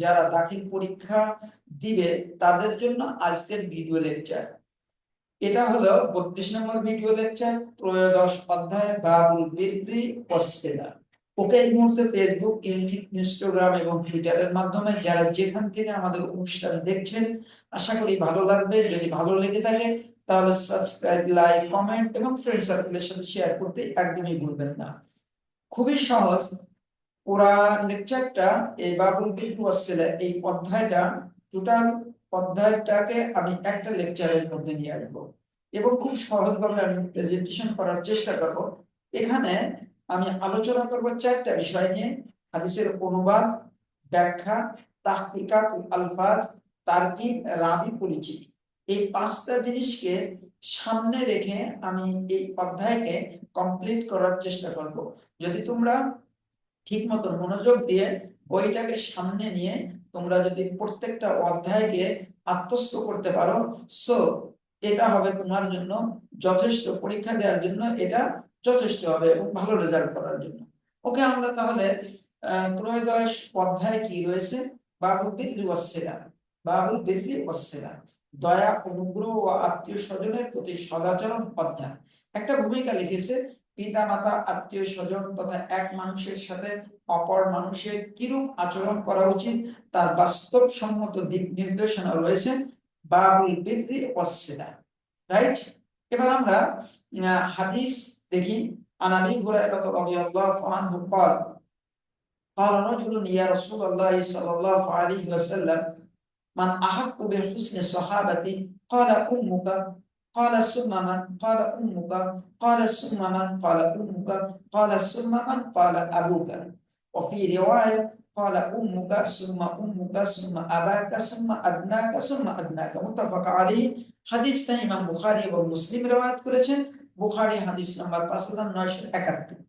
যারা দাখিল পরীক্ষা দিবে, তাদের জন্য আজকের ভিডিও লেকচার এটা হলো বত্রিশ নম্বর ভিডিও লেকচার ত্রয়োদশ অধ্যায়, বাবুল বিক্রি অস্ট্রেলা ওকে, এই মুহূর্তে ফেসবুক ইউটিউব ইনস্টাগ্রাম এবং টুইটারের মাধ্যমে যারা যেখান থেকে আমাদের অনুষ্ঠান দেখছেন আশা করি ভালো লাগবে। যদি ভালো লেগে থাকে, তাহলে সাবস্ক্রাইব লাইক কমেন্ট এবং ফ্রেন্ড সার্কেলের সাথে শেয়ার করতে একদমই ভুলবেন না। খুবই সহজ। পুরা লেকচারটা এই বাবুল বিল্লু আসলে এই অধ্যায়টা টোটাল অধ্যায়টাকে আমি একটা লেকচারের মধ্যে নিয়ে আসব। এবং খুব সহজভাবে আমি প্রেজেন্টেশন করার চেষ্টা করব। এখানে আমি আলোচনা করব চারটা বিষয় নিয়ে। হাদিসের অনুবাদ, ব্যাখ্যা, তাহকিকাত, আলফাজ তারকিব রাবি পরিচিতি? এই পাঁচটা জিনিসকে সামনে রেখে আমি এই অধ্যায়কে কমপ্লিট করার চেষ্টা করব। যদি তোমরা ঠিক মতো মনোযোগ দিয়ে বইটাকে সামনে নিয়ে তোমরা যদি প্রত্যেকটা অধ্যায়কে আত্মস্থ করতে পারো সো এটা হবে তোমার জন্য যথেষ্ট, পরীক্ষা দেওয়ার জন্য এটা যথেষ্ট হবে এবং ভালো রেজাল্ট করার জন্য। ওকে, আমরা তাহলে ত্রয়োদশ অধ্যায় কি রয়েছে? বাবুল বিল্লি ওয়াসসিলা বাবুল বিল্লি ওয়াসসিলা দয়া অনুগ্রহ ও আত্মীয় স্বজনের প্রতি সদাচরণ অধ্যায় একটা ভূমিকা লিখেছে পিতা মাতা আত্মীয় স্বজন তথা এক মানুষের সাথে অপর মানুষের কিরূপ আচরণ করা উচিত তার বাস্তবসম্মত দিক নির্দেশনা রয়েছে বাবুল বিক্রি ওয়াসিলা রাইট এবার আমরা আহ, হাদিস দেখি আনাবি হুরায়রা রাদিয়াল্লাহু আনহু قال قال رجل يا رسول الله صلى الله عليه وسلم من أحق بحسن صحابتي قال أمك قال ثم من قال أمك قال ثم من قال أمك قال ثم من قال أبوك وفي رواية قال أمك ثم أمك ثم أباك ثم أدناك ثم أدناك متفق عليه হাদিসটা ইমাম বুখারী এবং মুসলিম রওয়ায়াত করেছেন বুখারী হাদিস নাম্বার পাঁচ হাজার নয়শো একাত্তর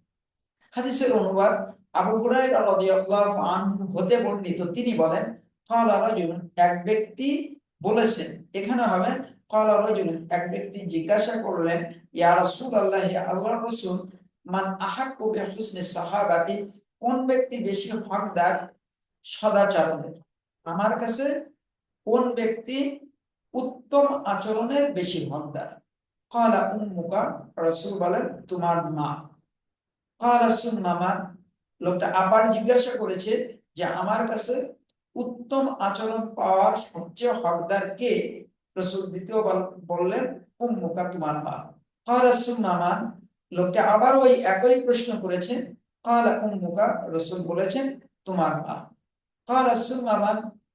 হাদিসের অনুবাদ আবু হুরায়রা রাদিয়াল্লাহু আনহু হতে বর্ণিত তিনি বলেন কলা রজুন এক ব্যক্তি বলেছেন। এখানে হবে কলা রজুন এক ব্যক্তি জিজ্ঞাসা করলেন, ইয়া রসুল আল্লাহ আল্লাহ রসুল, মান আহাক কবি হুসনে সাহাবাতি, কোন ব্যক্তি বেশি হকদার সদাচরণের? আমার কাছে কোন ব্যক্তি উত্তম আচরণের বেশি হকদার? কলা উম্মুকা, রসুল বলেন, তোমার মা। কলা সুন্নামা, লোকটা আবার জিজ্ঞাসা করেছে যে, আমার কাছে উত্তম আচরণ পাওয়ার সবচেয়ে হকদার কে? রসুল দ্বিতীয় বললেন উম্মুকা তোমার মা কালা সুন্নামা। লোকটা আবার ওই একই প্রশ্ন করেছে। কালা উম্মুকা, রসুল বলেছেন তোমার মা কালা সুন্নামা।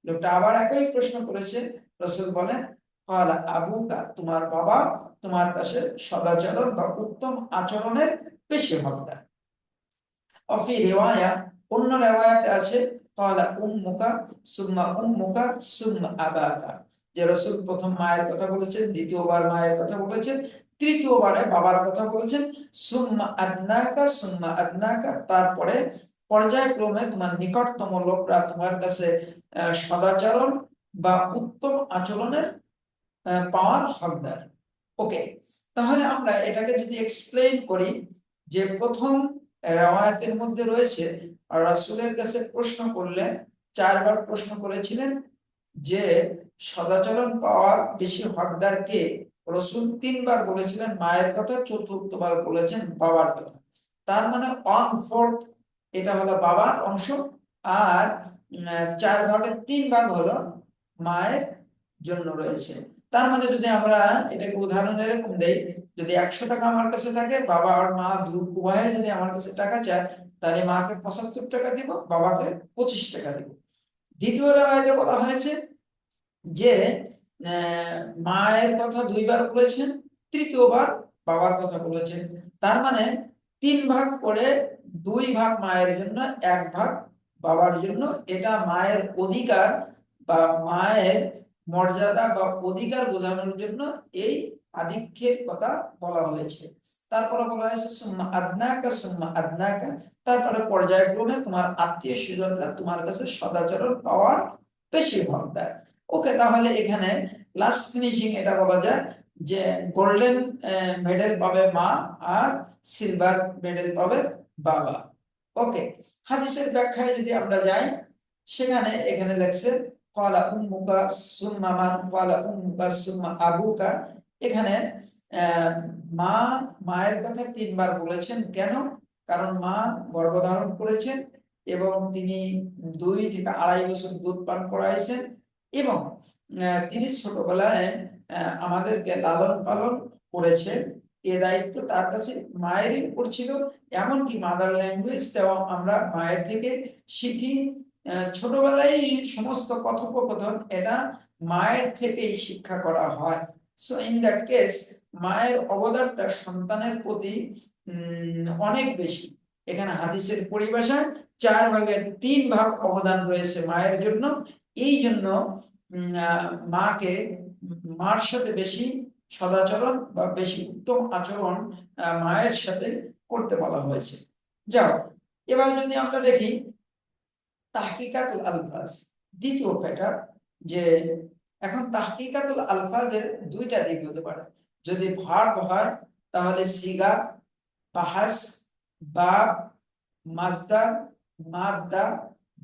লোকটা আবার একই প্রশ্ন করেছে। রসুল বলেন কালা আবুকা, তোমার বাবা তোমার কাছে সদাচরণ বা উত্তম আচরণের বেশি হকদার। অফি রেওয়ায়া, অন্য রেওয়ায়াতে আছে কালা উম্মুকা, সুম্মা উম্মুকা, সুম্মা আবাকা। যে রসুল প্রথম মায়ের কথা বলেছেন, দ্বিতীয়বার মায়ের কথা বলেছেন, তৃতীয়বারে বাবার কথা বলেছেন, সুম্মা আদনাকা সুম্মা আদনাকা। তারপরে পর্যায়ক্রমে তোমার নিকটতম লোকরা তোমার কাছে সদাচরণ বা উত্তম আচরণের পাওয়ার হকদার। ওকে, তাহলে আমরা এটাকে যদি এক্সপ্লেইন করি যে প্রথম রেওয়ায়াতের মধ্যে রয়েছে। রাসূলের কাছে প্রশ্ন করলে চারবার প্রশ্ন করেছিলেন যে, সদাচরণ পাওয়ার বেশি হকদার কে? রসুল তিনবার বলেছিলেন, মায়ের কথা, চতুর্থবার বলেছেন, বাবার কথা। তার মানে ওয়ান ফোর্থ এটা হলো বাবার অংশ, আর চার ভাগের তিন ভাগ হলো মায়ের জন্য রয়েছে। তার মানে যদি আমরা এটাকে উদাহরণ এরকম দেই যদি একশো টাকা আমার কাছে থাকে, বাবা আর মা দু- উভয়ে যদি আমার কাছে টাকা চায়, তাহলে মাকে পঁচাত্তর টাকা দিব, বাবাকে পঁচিশ টাকা দিব। দ্বিতীয় রেওয়ায়তে বলা হয়েছে যে মায়ের কথা দুইবার বলেছেন, তৃতীয়বার বাবার কথা বলেছেন। তার মানে তিন ভাগ করে দুই ভাগ মায়ের জন্য, এক ভাগ বাবার জন্য, এটা মায়ের অধিকার বা মায়ের মর্যাদা বা অধিকার বোঝানোর জন্য এই আধিক্যের কথা বলা হয়েছে। তারপরে বলা হয়েছে, সুম্মা আদনাকা সুম্মা আদনাকা। তারপরে পর্যায়ক্রমে তোমার আত্মীয় স্বজনরা তোমার কাছে সদাচরণ পাওয়ার বেশি হকদার ওকে, তাহলে এখানে লাস্ট ফিনিশিং এটা বলা যায় যে গোল্ডেন মেডেল পাবে মা আর সিলভার মেডেল পাবে বাবা। ওকে, হাদিসের ব্যাখ্যায় যদি আমরা যাই, সেখানে এখানে লেখছে ক্বালা উম্মুকা সুম্মা মান ক্বালা উম্মুকা সুম্মা আবুকা। এখানে মা মায়ের কথা তিনবার বলেছেন, কেন? কারণ মা গর্ভধারণ করেছেন এবং তিনি দুই থেকে আড়াই বছর দুধ পান করাইছেন এবং তিনি ছোটবেলায় আমাদেরকে লালন পালন করেছেন। এ দায়িত্ব তার কাছে মায়েরই উপর ছিল, এমনকি মাদার ল্যাঙ্গুয়েজটাও আমরা মায়ের থেকে শিখি। ছোটবেলায় সমস্ত কথোপকথন এটা মায়ের থেকেই শিক্ষা করা হয়। সো ইন দ্যাট কেস মায়ের অবদানটা সন্তানের প্রতি অনেক বেশি। এখানে হাদিসের পরিভাষায় চার ভাগের তিন ভাগ অবদান রয়েছে মায়ের জন্য। এই জন্য মাকে মার সাথে বেশি সদাচরণ বা বেশি উত্তম আচরণ মায়ের সাথে করতে বলা হয়েছে। যাও, এবার যদি আমরা দেখি তাহকিকাতুল আলফাজ, দ্বিতীয় প্যাটার্ন, যে এখন তাহকিকাতুল আলফাজের দুইটা দিক হতে পারে। যদি ভার্ব হয়, তাহলে সিগা, বাহাস, বাব, মাজদা, মাদ্দা,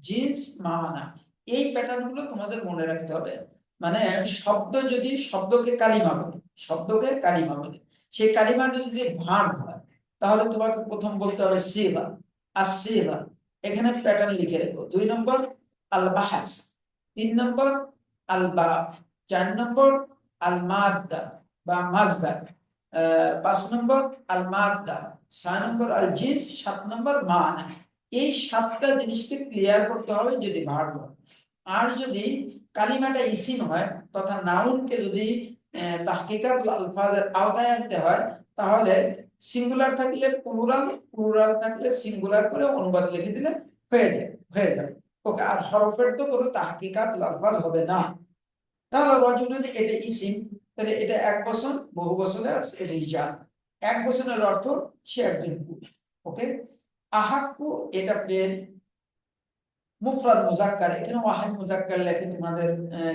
জিন্স মানা এই প্যাটার্নগুলো তোমাদের মনে রাখতে হবে। মানে শব্দ যদি শব্দকে কালিমা বলে, শব্দকে কালিমা বলে, সেই কালিমাটা যদি ভার্ব হয়, তাহলে তোমাকে প্রথম বলতে হবে সিবা আর সিবা এখানে প্যাটার্ন লিখে রেখো। দুই নম্বর আল বাহাস তিন নম্বর আল বা চার নম্বর বা মাজদা আহ, পাঁচ নম্বর ছয় নম্বর আল জিন্স সাত নম্বর মানা। এই সাতটা জিনিসকে ক্লিয়ার করতে হবে যদি ভার্ব। আর যদি কালিমাটা ইসিম হয় তথা নাউনকে যদি আহ, তাহকিকাতুল আলফাজের আওতায় আনতে হয় তাহলে সিঙ্গুলার থাকলে প্লুরাল প্লুরাল থাকলে সিঙ্গুলার করে অনুবাদ লিখে দিলে হয়ে যায় হয়ে যাবে। আর হরফের তো কোনো তাহকিকাতুল আলফাজ হবে না। তাহলে রজুলুন এটা ইসিম, তাহলে এটা এক বছর, বহু বছরের রিজাল। এক বছরের অর্থ সে একজন পুরুষ, ওকে? আহাক্কু এটা পেন মুফরাদ মুজাক্কার, এখানে ওয়াহিদ মুজাক্কার লেখে তোমাদের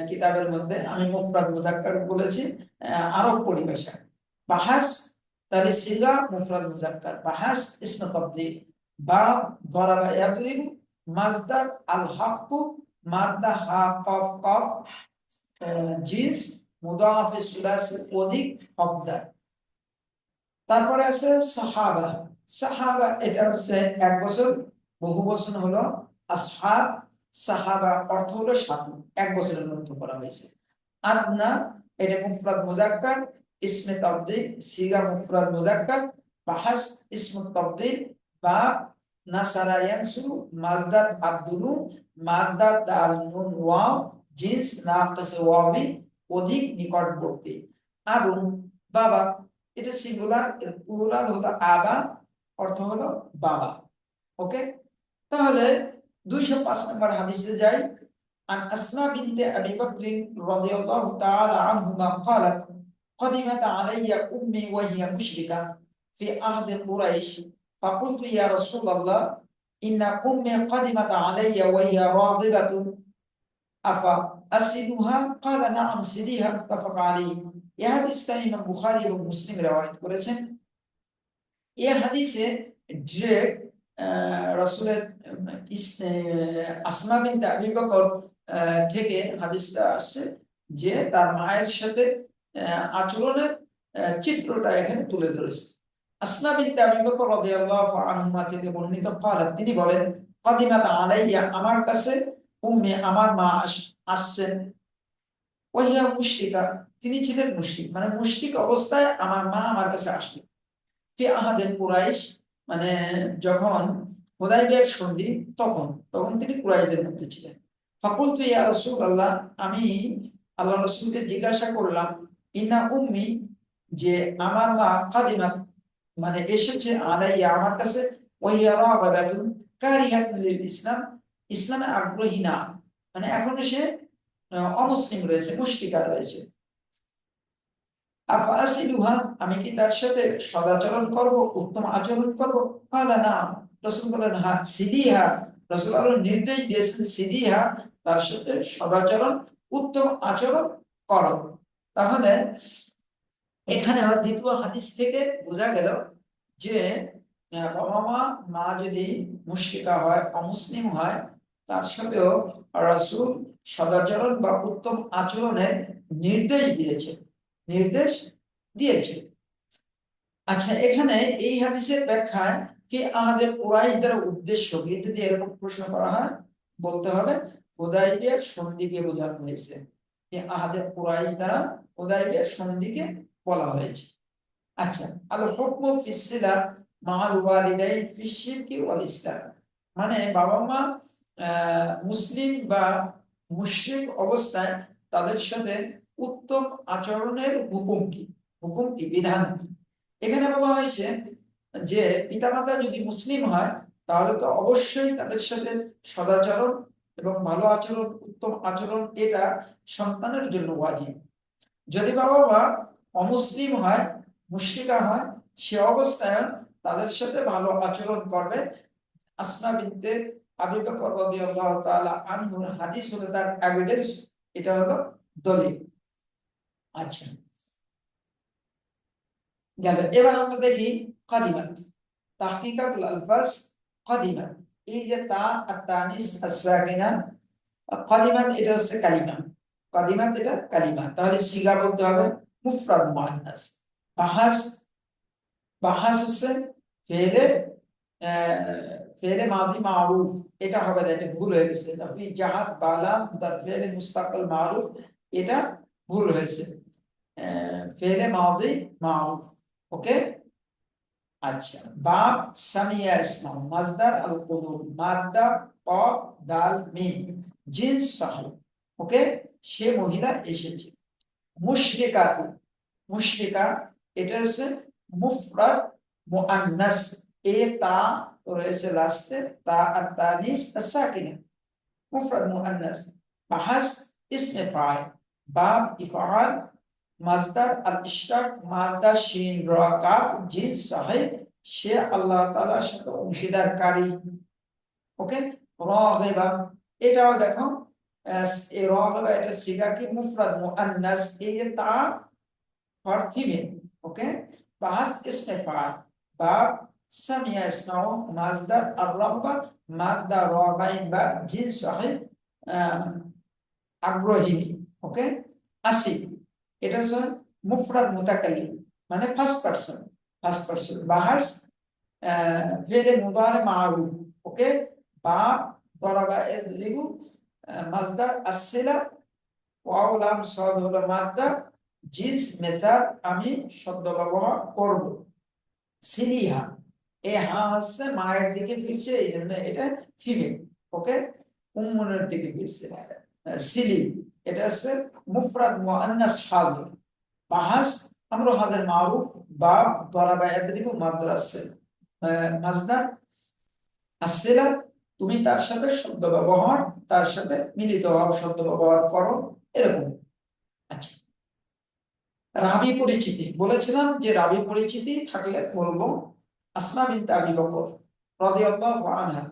কিতাবের মধ্যে, আমি মুফরাদ মুজাক্কার বলেছি আরব পরিভাষা। বাহাস, তাহলে সিগা মুফরাদ মুজাক্কার, বাহাস, ইসম বা দরাবা ইয়াদরিবু মাজদার আল হাক্কু, মাদ্দা হা, কফ কফ জিন্স সুলাসি, অধিক তারপরে আছে সাহাবা। সাহাবা, এটা হচ্ছে এক বছর, বহু বছর হলো আসহাব। সাহাবা অর্থ হলো সাথী, এক বছরের অর্থ করা হয়েছে। আদনা, এটা মুফরাদ মুজাক্কার ইসমে তাবদীল, সিগা মুফরাদ মুজাক্কার বাহাস, ইসমু তাবদীল, বা নাসারা ইয়ানসুরু মাজদাদ আব্দুলু মাদ্দাদ দাল নুন ওয়াও জিন্স নাকিস ওয়াবি অধিক নিকটবর্তী আবু বাবা এটা সিঙ্গুলার এর প্লুরাল হলো আবা অর্থ হলো বাবা ওকে তাহলে দুইশো পাঁচ নম্বর হাদিসে যাই عن أسماء بنت أبي بكر رضي الله تعالى عنهما قالت قدمت علي أمي وهي مشركة في عهد قريش فقلت يا رسول الله إن أمي قدمت علي وهي راغبة أفأسلها قال نعم سليها متفق عليه এই হাদিসটা ইমাম বুখারী এবং মুসলিম রওয়ায়াত করেছেন এই হাদিসে ডিরেক্ট রাসূলের আহ, ইস- আহ, আসমা বিনতে আবি বকর আহ, থেকে হাদিসটা আসছে যে তার মায়ের সাথে আহ, আচরণের আহ, চিত্রটা এখানে তুলে ধরেছে আসমা বিনতে আবি বকর রাদিয়াল্লাহু আনহুমা থেকে বর্ণিত قالت তিনি বলেন قدمت আলাইয়া আমার কাছে উম্মি আমার মা আস- আসছেন ওয়াহিয়া মুশরিকা তিনি ছিলেন মুশরিক মানে মুশরিক অবস্থায় আমার মা আমার কাছে আসলেন ফি আহাদের কুরাইশ মানে যখন হুদাইবিয়ার সন্ধি তখন তখন তিনি কুরাইশদের মধ্যে ছিলেন ফাকুলতু ইয়া রাসূলুল্লাহ আমি আল্লাহ রাসূলকে জিজ্ঞাসা করলাম ইন্না উম্মি যে আমার মা কাদিমাত মানে এসেছে আলাইয়া আমার কাছে ইসলাম, ইসলামে আগ্রহী না। মানে এখন সে অমুসলিম রয়েছে মুশরিকা রয়েছে। আমি কি তার সাথে সদাচরণ করব, উত্তম আচরণ করব? কালা না, রাসূল বলেন হ্যাঁ সিদিহা। রাসূল নির্দেশ দিয়েছেন, সিদিহা, তার সাথে সদাচরণ, উত্তম আচরণ করো। তাহলে এখানে দ্বিতীয় হাদিস থেকে বোঝা গেল যে বাবা মা যদি মুশিকা হয়, অমুসলিম হয়, তার সাথেও রাসূল সদাচরণ বা উত্তম আচরণের নির্দেশ দিয়েছে। নির্দেশ দিয়েছে। আচ্ছা এখানে এই হাদিসের ব্যাখ্যায় কি আমাদের কুরাইশ দ্বারা উদ্দেশ্য কি? যদি এরকম প্রশ্ন করা হয়, বলতে হবে, হুদাইবিয়ার সন্ধিকে বোঝানো হয়েছে। আহাদের কুরাইশ দ্বারা হুদাইবিয়ার সন্ধিকে বলা হয়েছে। আচ্ছা আল হুকমু ফিসিলা মানে বাবা মা মুসলিম বা মুশরিক অবস্থায় তাদের সাথে উত্তম আচরণের হুকুম কি? হুকুম কি? বিধান কি? এখানে বলা হয়েছে যে, পিতামাতা যদি মুসলিম হয়, তাহলে তো অবশ্যই তাদের সাথে সদাচরণ এবং ভালো আচরণ, উত্তম আচরণ, এটা সন্তানের জন্য ওয়াজিব। যদি বাবা মা অমুসলিম হয়, মুশরিকা হয়, সে অবস্থায় তাদের সাথে ভালো আচরণ করবে। আসমা বিনতে আবু বকর রাদিয়াল্লাহু তাআলা আনহুর হাদিস হলো তার এভিডেন্স এটা হলো দলিল। আচ্ছা। গেল, এবার আমরা দেখি কাদিমাত, তাহকিকাতুল আলফাজ কাদিমাত, এই যে তা আর তানিস আসাকিনা কাদিমাত এটা হচ্ছে কালিমা, কাদিমাত এটা কালিমা, তাহলে সিগা বলতে হবে। মুফরাদ মুআন্নাস বাহাস বাহাস হচ্ছে ফেলে ফেলে মাদি মারুফ। এটা হবে এটা ভুল হয়ে গেছে। তাফি জাহাদ বালাম তার ফেলে মুস্তাকবাল মারুফ, এটা ভুল হয়েছে। ফেলে মাদি মারুফ। ওকে? আচ্ছা। বাব সামিয়া ইসলাম, মাজদার আল কুদুম মাদ্দা, ক, দাল, মিম। জিন্স সাহেব। ওকে? সে মহিলা এসেছে। মুশরিকা মুশরিকা, এটা হচ্ছে মুফরাদ, মুআন্নাস, এ, তা রয়েছে লাস্টে তা আর তানিস সাকিনা। মুফরাদ, মুআন্নাস বাহাস ইসমে ফাইল বাব, ইফআল, মাজদার আল ইশরাক মাদা, শিন, র কাফ জিন, সাহেব, সে আল্লাহ তাআলার সাথে অংশীদারকারী। ওকে? রাগিবা। এটাও দেখো এই রাগিবা এটা সিগা কি মুফরাদ মুআন্নাস এই যে তা ফর ফিমেল ওকে বাস ইসমে ফাইল বাব সামিয়া ইসমাউ মাজদার আর রাব্বা মাদা রাগাইবা জিন সাহেব আগ্রহী ওকে আসি এটা হচ্ছে মুফরাদ মুতাকাল্লিম মানে ফার্স্ট পারসন ফার্স্ট পারসন বাহাস ফেলে মুদারে মারুফ ওকে বা দরাবা এদরিবু মাজদার আসিলা ওয়াউলাম সদ হলো মাদ্দা জিন্স মেথড আমি শব্দ ব্যবহার করব। সিলিহা এ হা হচ্ছে মায়ের দিকে ফিরছে এই জন্য এটা ফিমেল ওকে উম্মনের দিকে ফিরছে। সিলিম। এটা হচ্ছে মুফরাদ মুআন্নাস হাদির বাহাস, আমরা হাদের মারুফ বা দরাবা ইয়াদরিবু মাদ্রাসা। মাজদার আসিলা তুমি তার সাথে শব্দ ব্যবহার, তার সাথে মিলিত হও, শব্দ ব্যবহার করো, এরকম। আচ্ছা। রাবি পরিচিতি। বলেছিলাম যে রাবি পরিচিতি থাকলে বলব, আসমা বিনতে আবি বকর রাদিয়াল্লাহু আনহা।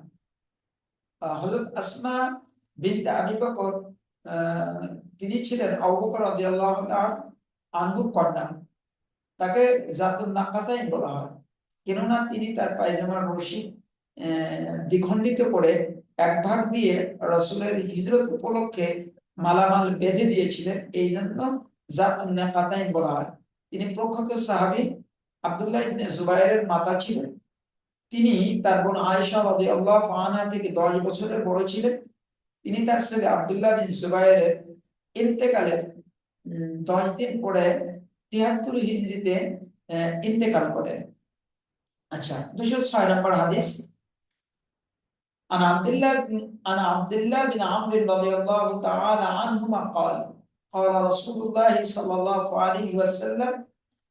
হযরত আসমা বিনতে আবি বকর তিনি ছিলেন আবু বকর রাদিয়াল্লাহু আনহুর কন্যা। তাকে জাতুন নাকাতাইন বলা হয়। কেননা তিনি তার পায়জামার রশি দ্বিখণ্ডিত করে এক ভাগ দিয়ে রসুলের হিজরত উপলক্ষে মালামাল বেঁধে দিয়েছিলেন। এই জন্য জাতুন নাকাতাইন বলা হয়। তিনি প্রখ্যাত সাহাবী আব্দুল্লাহ ইবনে জুবাইরের মাতা ছিলেন। তিনি তার বোন আনহা থেকে 10 বছরের বড় ছিলেন। তিনি তার ছেলে আব্দুল্লাহ বিন জুবাইরের ইন্তেকালের দশ দিন পরে তিয়াত্তর হিজরিতে ইন্তেকাল করেন। আচ্ছা দুশো ছয় নম্বর হাদিস। عن عبد الله بن عن عبد الله بن عمرو رضي الله تعالى عنهما قال قال رسول الله صلى الله عليه وسلم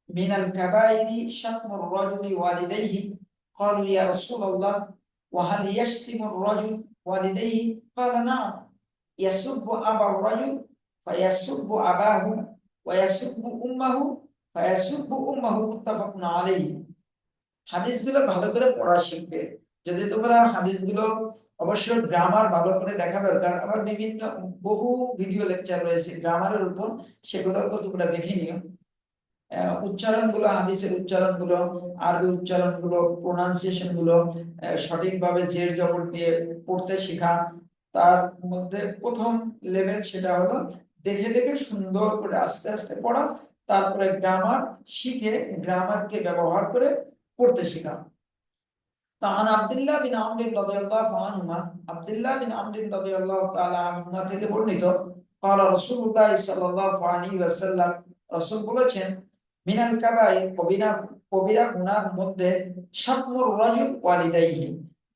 من الكبائر شتم الرجل والديه قالوا يا رسول الله وهل يشتم الرجل والديه قال نعم يسب أبا الرجل فيسب أباه ويسب أمه فيسب أمه متفق عليه হাদিসগুলো ভালো করে পড়া শিখবে যদি তোমরা হাদিসগুলো অবশ্যই গ্রামার ভালো করে দেখা দরকার আমার বিভিন্ন বহু ভিডিও লেকচার রয়েছে গ্রামারের উপর সেগুলোকে তোমরা দেখে নিও। উচ্চারণগুলো হাদিসের উচ্চারণগুলো আরবি উচ্চারণগুলো প্রোনাউন্সিয়েশনগুলো সঠিকভাবে জের জবর দিয়ে পড়তে শেখা। তার মধ্যে প্রথম লেভেল সেটা হলো দেখে দেখে সুন্দর করে আস্তে আস্তে পড়া, তারপরে গ্রামার শিখে গ্রামারকে ব্যবহার করে পড়তে শেখা। তো আন আব্দুল্লাহ বিন আমর রাদিয়াল্লাহু আনহুমা আব্দুল্লাহ বিন আমর রাদিয়াল্লাহু তাআলা আনহুমা থেকে বর্ণিত قال رسول الله صلى الله عليه وسلم রাসূল বলেছেন মিনাল কাবায়ে কবিরা কবিরা গুনার মধ্যে শাতমুর রাজুল ওয়ালিদাইহি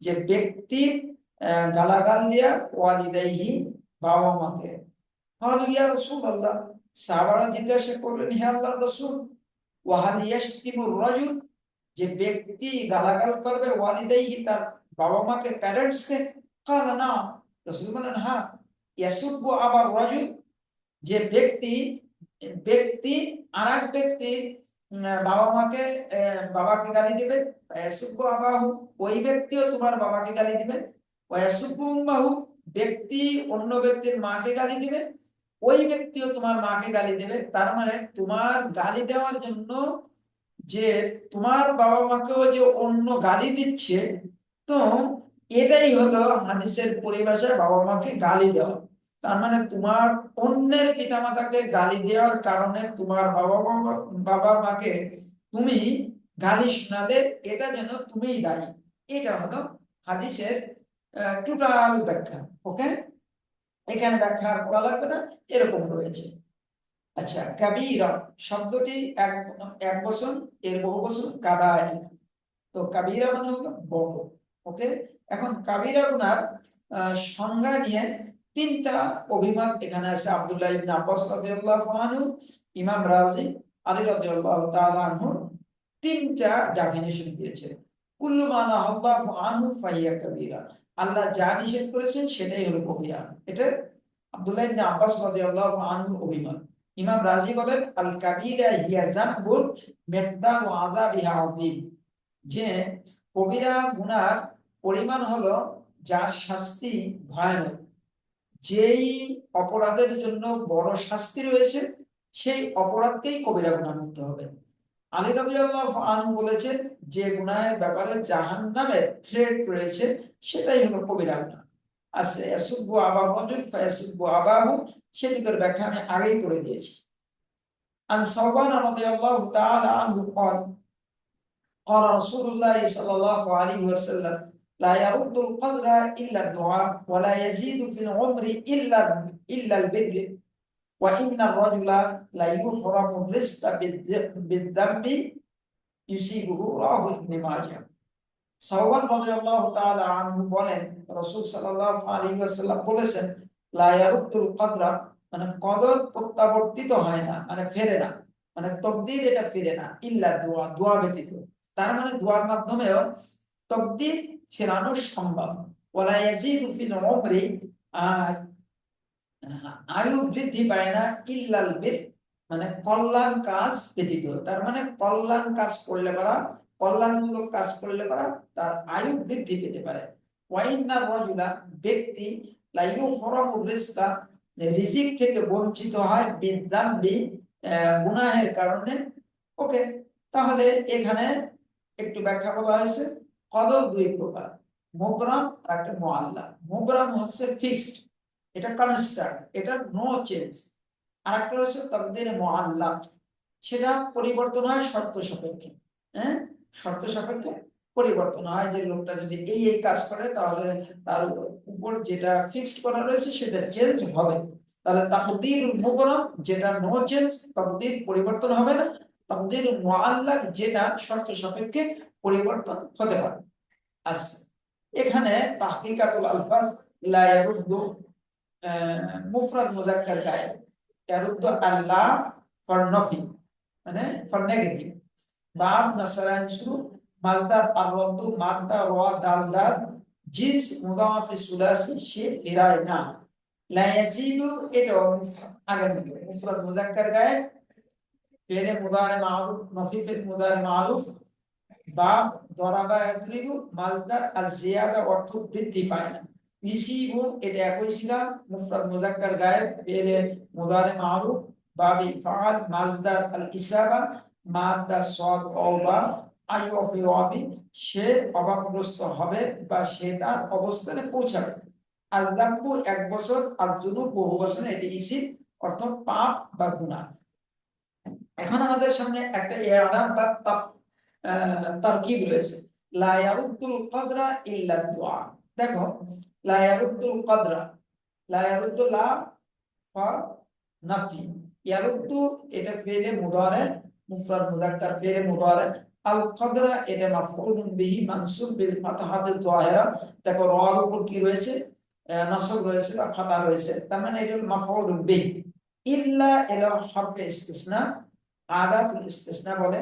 যে ব্যক্তি গালাগাল দিয়া ওয়ালিদাইহি বাবা মাকে قالوا يا رسول الله সাহাবারা জিজ্ঞাসা করলেন হে আল্লাহর রাসূল ওয়াহাল ইয়াশতিমুর রাজুল যে ব্যক্তি গালাগাল করবে, ওয়ালিদাইহি তার বাবা মাকে প্যারেন্টস কে না রসুল বলেন হ্যাঁ ইয়াসুব্বু আবার রাজুল। যে ব্যক্তি ব্যক্তি আর এক ব্যক্তি বাবা মাকে বাবাকে গালি দিবে, ইয়াসুব্বু আবাহু। ওই ব্যক্তিও তোমার বাবাকে গালি দিবে। ওয়াসুব্বু উম্মাহু। ব্যক্তি অন্য ব্যক্তির মাকে গালি দিবে। ওই ব্যক্তিও তোমার মাকে গালি দেবে। তার মানে তোমার গালি দেওয়ার জন্য যে তোমার বাবা মাকেও যে অন্য গালি দিচ্ছে, তো এটাই হলো হাদিসের পরিভাষায় বাবা মাকে গালি দেওয়া। তার মানে তোমার অন্যের পিতামাতাকে গালি দেওয়ার কারণে তোমার বাবা বাবা মাকে তুমি গালি শোনালে এটা যেন তুমিই দায়ী। এটা হলো হাদিসের টোটাল ব্যাখ্যা ওকে এখানে ব্যাখ্যা করা লাগবে না, এরকম রয়েছে। আচ্ছা কাবিরা শব্দটি এক এক বছর এর বহু বছর কাবাই তো কাবিরা মানে হলো বড়, ওকে? এখন কাবিরা গুনার সংজ্ঞা নিয়ে তিনটা অভিমত এখানে আছে। আব্দুল্লাহ ইবনে আব্বাস রাদিয়াল্লাহু আনহু, ইমাম রাজি, আলী রাদিয়াল্লাহু তাআলা আনহু তিনটা ডেফিনিশন দিয়েছে। কুল্লু মা নাহাল্লাহু আনহু ফাহিয়া কাবীরা। আল্লাহ যা নিষেধ করেছেন সেটাই হলো কবিরা। এটা আব্দুল্লাহ ইবনে আব্বাস রাদিয়াল্লাহু আনহু অভিমত। ইমাম রাজি বলেন আল কাবীরা হিয়া যামবুন মিকদার ওয়া আযাবিহা আযীম। যে কবিরা গুনার পরিমাণ হলো, যার শাস্তি ভয়ানক। যেই অপরাধের জন্য বড় শাস্তি রয়েছে, সেই অপরাধকেই কবিরা গুনাহ করতে হবে। আলী রাদিয়াল্লাহু আনহু বলেছেন, যে গুনাহের ব্যাপারে জাহান্নামের থ্রেট রয়েছে, সেটাই হলো কবিরা গুনাহ। আছে আবাহু সেটিকের ব্যাখ্যা আমি আগেই করে দিয়েছি عن ثوبان رضي الله تعالى عنه قال قال رسول الله صلى الله عليه وسلم لا يرد القدر إلا الدعاء ولا يزيد في العمر إلا إلا البر وإن الرجل لا يحرم الرزق بالذنب يصيبه رواه ابن ماجه সাহবান রাদিয়াল্লাহু তাআলা আনহু বলেন রাসূল সাল্লাল্লাহু আলাইহি ওয়াসাল্লাম বলেছেন কদরা মানে কদর প্রত্যাবর্তিত হয় না মানে ফেরে না মানে তকদির এটা ফিরে না, ইল্লা দোয়া দোয়া ব্যতীত। তার মানে দোয়ার মাধ্যমেও তকদির ফেরানো সম্ভব। আর আয়ু বৃদ্ধি পায় না, ইল্লাল বির মানে কল্যাণ কাজ ব্যতীত। তার মানে কল্যাণ কাজ করলে পারা, কল্যাণমূলক কাজ করলে পারা, তার আয়ু বৃদ্ধি পেতে পারে। ওয়াইন্না রজুলা, ব্যক্তি রিজিক থেকে বঞ্চিত হয় বিদ্যাম্বি গুনাহের কারণে। ওকে, তাহলে এখানে একটু ব্যাখ্যা করা হয়েছে। কদর দুই প্রকার, মুবরাম আর একটা মোয়াল্লা মুবরাম হচ্ছে ফিক্সড এটা কনস্ট্যান্ট এটা নো চেঞ্জ আর একটা হচ্ছে তকদির মোয়াল্লা সেটা পরিবর্তন হয় শর্ত সাপেক্ষে। হ্যাঁ শর্ত সাপেক্ষে পরিবর্তন হয় যে লোকটা যদি এই এই কাজ করে, তাহলে তার উপর যেটা ফিক্সড করা রয়েছে সেটা চেঞ্জ হবে। তাহলে তাকদির মুবরাম যেটা নো চেঞ্জ তকদির পরিবর্তন হবে না। তকদির মুআল্লাক যেটা শর্ত সাপেক্ষে পরিবর্তন হতে পারে। আচ্ছা এখানে তাহকিকাতুল আলফাজ লা ইয়ারুদ্দু মুফরাদ মুজাক্কার গায়ে ইয়ারুদ্দু আল্লাহ ফর নফি মানে ফর নেগেটিভ। বাব নাসারান শুরু মালদার আরদ্দু মাদ্দা ওয়া দালদার জিন্স মুদাফি সুলাসি সে ফেরায় না। লা ইয়াজিদু, এটা আগের মতো। মুফরাদ মুজাক্কার গায়ে ফেলে মুদারে মারুফ নফি ফিল মুদারে মারুফ বা দরাবা ইয়াদরিবু মাজদার আর জিয়াদা অর্থ বৃদ্ধি পায় না। ইসিবু এটা একই ছিলাম মুফরাদ মুজাক্কার গায়েব ফেলে মুদারে মারুফ বাবে ফাল মাজদার আল ইসাবা মাদ্দা সে অভাবগ্রস্ত হবে বা সে তার অবস্থানে পৌঁছাবে। আল্লাহু এক বছর বহু বছর এটি পাপ বা গুনাহ। এখন আমাদের সামনে একটা তারকিব রয়েছে। দেখো এটা মুফরাদ মুদারে আল এটা মাফউলুন বিহি মানসুব বিল ফাতহাতি যাহিরা। দেখো উপর কি রয়েছে? রয়েছে বা ফাতা রয়েছে। তার মানে এটা মাফউলুন বিহি। ইল্লা ইলা হারফে ইস্তিসনা, আদাতুল ইস্তিসনা বলে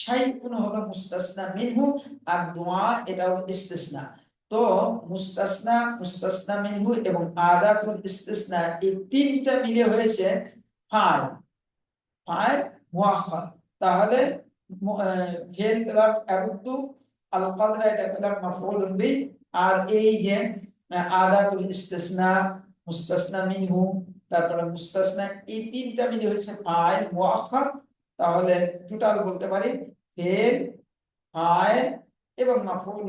শাইউন হলো মুস্তাসনা মিনহু, আর দোয়া এটাও ইস্তিসনা। তো মুস্তাসনা মুস্তাসনা মিনহু এবং আদাতুল ইস্তিসনা এই তিনটা মিলে হয়েছে ফাই ফাই মুআখার তাহলে ফেল পেলাম আবুদ্দু আল কদরা এটা পেলাম মাফউলুন বি আর এই যে আদাতুল ইস্তিসনা মুস্তাসনা মিনহু তারপরে মুস্তাসনা এই তিনটা মিলে হচ্ছে ফাইল মুআখার তাহলে টোটাল বলতে পারি ফেল ফাইল এবং মাফউল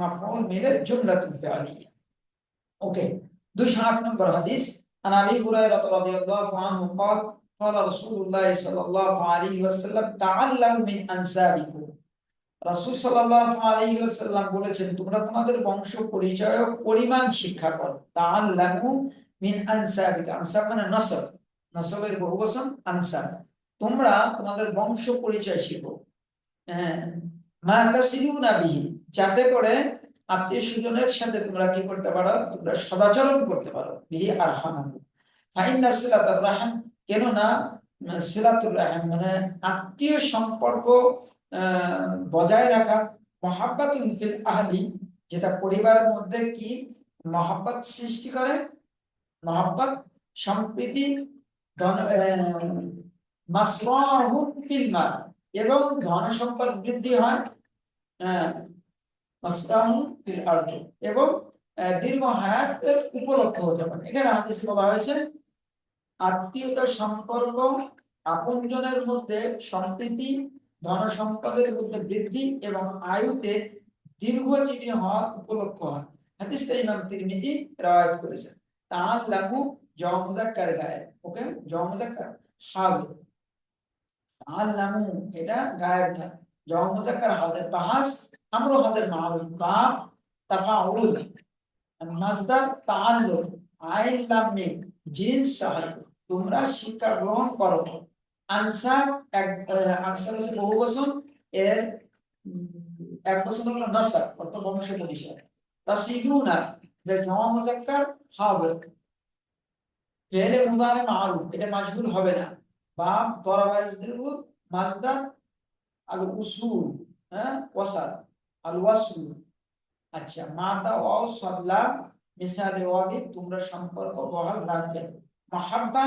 মাফউল মিলে জুমলাতুল ফিআলিয়া ওকে 208 নম্বর হাদিস عن ابي هريره رضي الله عنه قال قال رسول الله صلى الله عليه وسلم تعلموا من انسابكم রাসূল সাল্লাল্লাহু আলাইহি ওয়াসাল্লাম বলেছেন তোমরা তোমাদের বংশ পরিচয় পরিমাণ শিক্ষা করো তাআল্লামু মিন আনসাবিকা আনসাব মানে নসব নসবের বহুবচন আনসাব তোমরা তোমাদের বংশ পরিচয় শিখো হ্যাঁ মা তাসিলুনা বিহি যাতে করে আত্মীয় স্বজনের সাথে তোমরা কি করতে পারো তোমরা সদাচরণ করতে পারো বিহি আর হামানু ফাইন্না সিলাতুর রাহম কেন না সিলাতুর রাহম মানে আত্মীয় সম্পর্ক বজায় রাখা মহাব্বাতুল ফিল আহলি, যেটা পরিবারের মধ্যে কি মহাব্বত সৃষ্টি করে? মহাব্বত, সম্প্রীতি এবং ধন সম্পদ বৃদ্ধি হয় এবং দীর্ঘ হায়াতের উপলক্ষ হতে পারে। এখানে হাদিস বলা হয়েছে আত্মীয়তা সম্পর্ক আপনজনের মধ্যে সম্প্রীতি ধন সম্পদের মধ্যে বৃদ্ধি এবং আয়ুতে দীর্ঘজীবী হওয়ার উপলক্ষ হয়। হাদিসটা ইমাম তিরমিজি করেছেন। তাআল লাহু জমুজাক্কার গায়ে, ওকে? জমুজাক্কার হাদ আল্লামু এটা গায়েব না। জমা মুজাক্কার হাদের বাহাস, আমরু মারুফ বাব তাফাউল। মাজদার তাআল্লুম, আইন লাম মিম জিন সাহাব তোমরা শিক্ষা গ্রহণ করো। আনসার আনসার হচ্ছে বহু বছর, এর এক বছর হলো নাসাব অর্থ বংশ পরিচয় তাসিদুনা যে জমা মুজাক্কার হবে। ফেলে মারুফ, এটা মাজহুল হবে না। বাপ দরাবাইজদুর মাজদার, আল উসুল হ্যাঁ ওয়াসাল আল ওয়াসল। আচ্ছা মাতা ওয়াও সাল্লা, মিসালে ওয়াবি তোমরা সম্পর্ক বহাল রাখবে। মাহাব্বা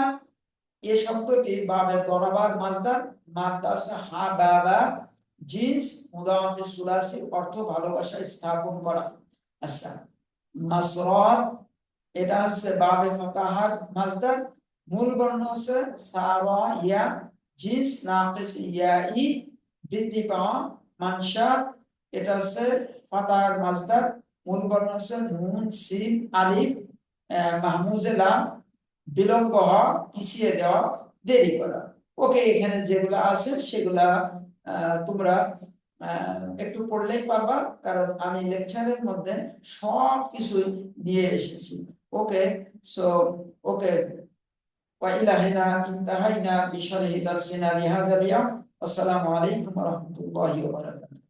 এই শব্দটি বাবে দরাবার মাজদার মাদ্দা হা বাবা জিন্স মুদাফে সুলাসি অর্থ ভালোবাসা স্থাপন করা। আচ্ছা মাসরাত এটা হচ্ছে বাবে ফাতাহার মাজদার মূল বর্ণ হচ্ছে সাওয়া ইয়া, জিন্স নাকিস ইয়া, ই, বৃদ্ধি পাওয়া মানশার এটা হচ্ছে ফাতার মাজদার মূল বর্ণ হচ্ছে নুন সিন আলিফ মাহমুজে লাম। বিলম্ব হওয়া, পিছিয়ে দেওয়া, দেরি করা। ওকে, এখানে যেগুলা আছে, সেগুলা তোমরা একটু পড়লেই পাবা কারণ আমি লেকচারের মধ্যে সব কিছুই নিয়ে এসেছি। Okay, so, okay. না ইন্তাহাইনা বিশরিহি দারসিনা লিহাদালিয়া আসসালামু আলাইকুম ওয়া রাহমাতুল্লাহি ওয়া বারাকাতুহু।